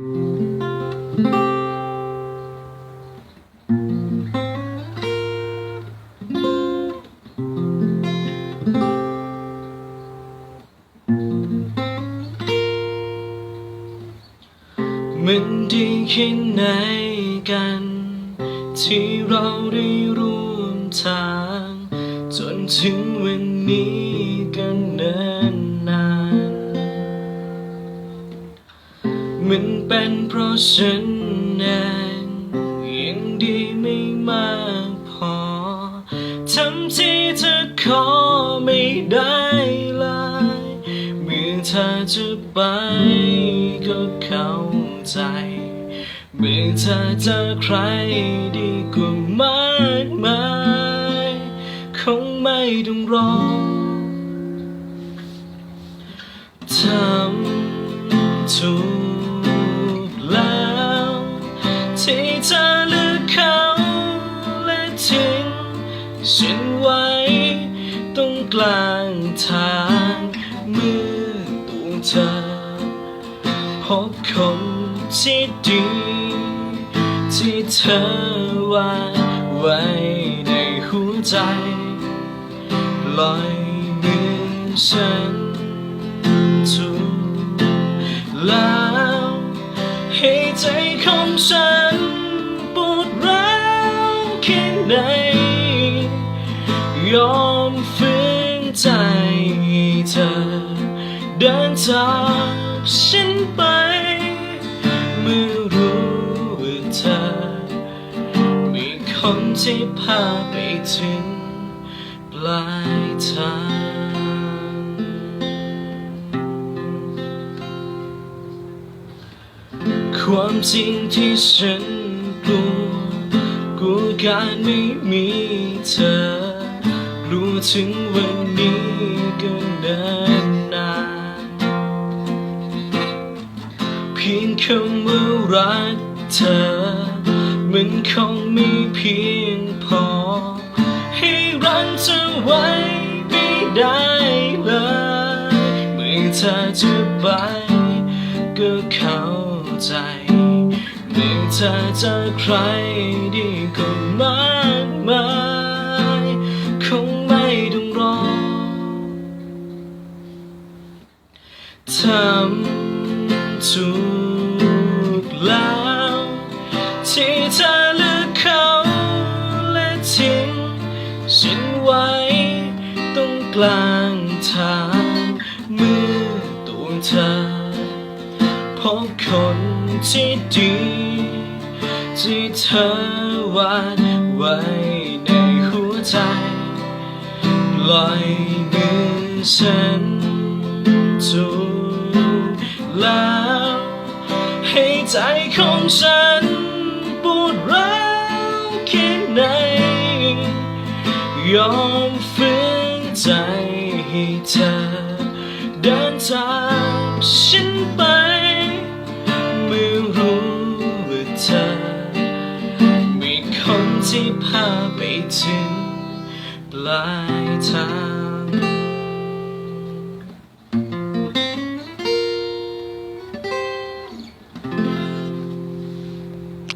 มันดีแค่ไหนกัน ที่เราได้ร่วมทาง จนถึงวันนี้ มันเป็นเพราะฉันเองยังดีไม่มากพอทำที่เธอขอไม่ได้เลยเมื่อเธอจะไปก็เข้าใจ เมื่อเธอเจอใครดีกว่ามากมายคงไม่ต้องรอทำถูก กลางทางเมื่อตัวเธอ พบคนที่ดี ที่เธอวางไว้ในหัวใจ ลอยมือฉัน ใจเธอ เดินจากฉันไป เมื่อรู้ว่าเธอ มีคนที่พาไปถึงปลายทางความจริงที่ฉันกลัวกลัวการไม่มีเธอ กลัวถึงวันนี้ก็เนินนานเพียงคำว่ารักเธอ มันคงไม่เพียงพอ ให้รักเธอไว้ไม่ได้เลย เมื่อเธอจะไปก็เข้าใจเมื่อเธอเจอใครดีก็มากมาย ถูกแล้วที่เธอเลือกเขาและทิ้งฉันไว้ตรงกลางทางเมื่อตัวเธอพบคนที่ดีที่เธอวาดไว้ในหัวใจปล่อยมือฉันถูก ใจของฉันปวดร้าวแค่ไหน ยอมฝืนใจให้เธอเดินจากฉันไปเมื่อรู้ว่าเธอ มีคนที่พาไปถึงปลายทาง